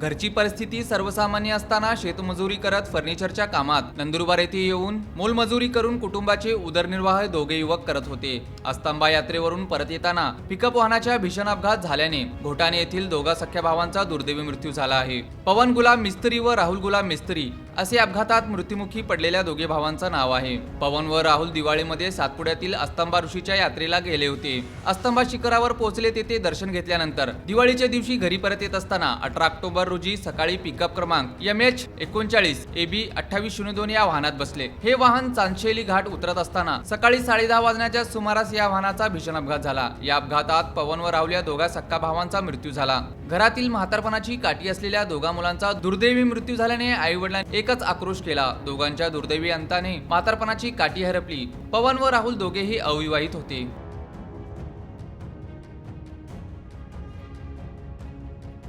घरची परिस्थिती सर्वसामान्य असताना शेतमजुरी करत फर्निचरच्या कामात नंदुरबार येथे येऊन मोलमजुरी करून कुटुंबाचे उदरनिर्वाह दोघे युवक करत होते. अस्तंबा यात्रेवरून परत येताना पिकअप वाहनाच्या भीषण अपघात झाल्याने घोटाणे येथील दोघा सख्या भावांचा दुर्दैवी मृत्यू झाला आहे. पवन गुलाब मिस्त्री व राहुल गुलाम मिस्त्री असे अपघातात मृत्युमुखी पडलेल्या दोघे भावांचं नाव आहे. पवन व राहुल दिवाळीमध्ये सातपुड्यातील अस्तंबा ऋषीच्या यात्रेला गेले होते. अस्तंबा शिखरावर पोहोचले तेथे दर्शन घेतल्यानंतर दिवाळीच्या दिवशी घरी परत येत असताना अठरा ऑक्टोबर रोजी सकाळी पिकअप क्रमांक एम एच एकोणचाळीस ए बी अठ्ठावीस शून्य दोन या वाहनात बसले. हे वाहन चांदशेली घाट उतरत असताना सकाळी साडे दहा वाजण्याच्या सुमारास या वाहनाचा भीषण अपघात झाला. या अपघातात पवन व राहुल या दोघा सक्का भावांचा मृत्यू झाला. घरातील म्हातारपणाची काठी असलेल्या दोघा मुलांचा दुर्दैवी मृत्यू झाल्याने आई वडिलांनी एकच आक्रोश केला. दोघांच्या दुर्दैवी अंताने म्हातारपणाची काठी हरपली. पवन व राहुल दोघेही अविवाहित होते.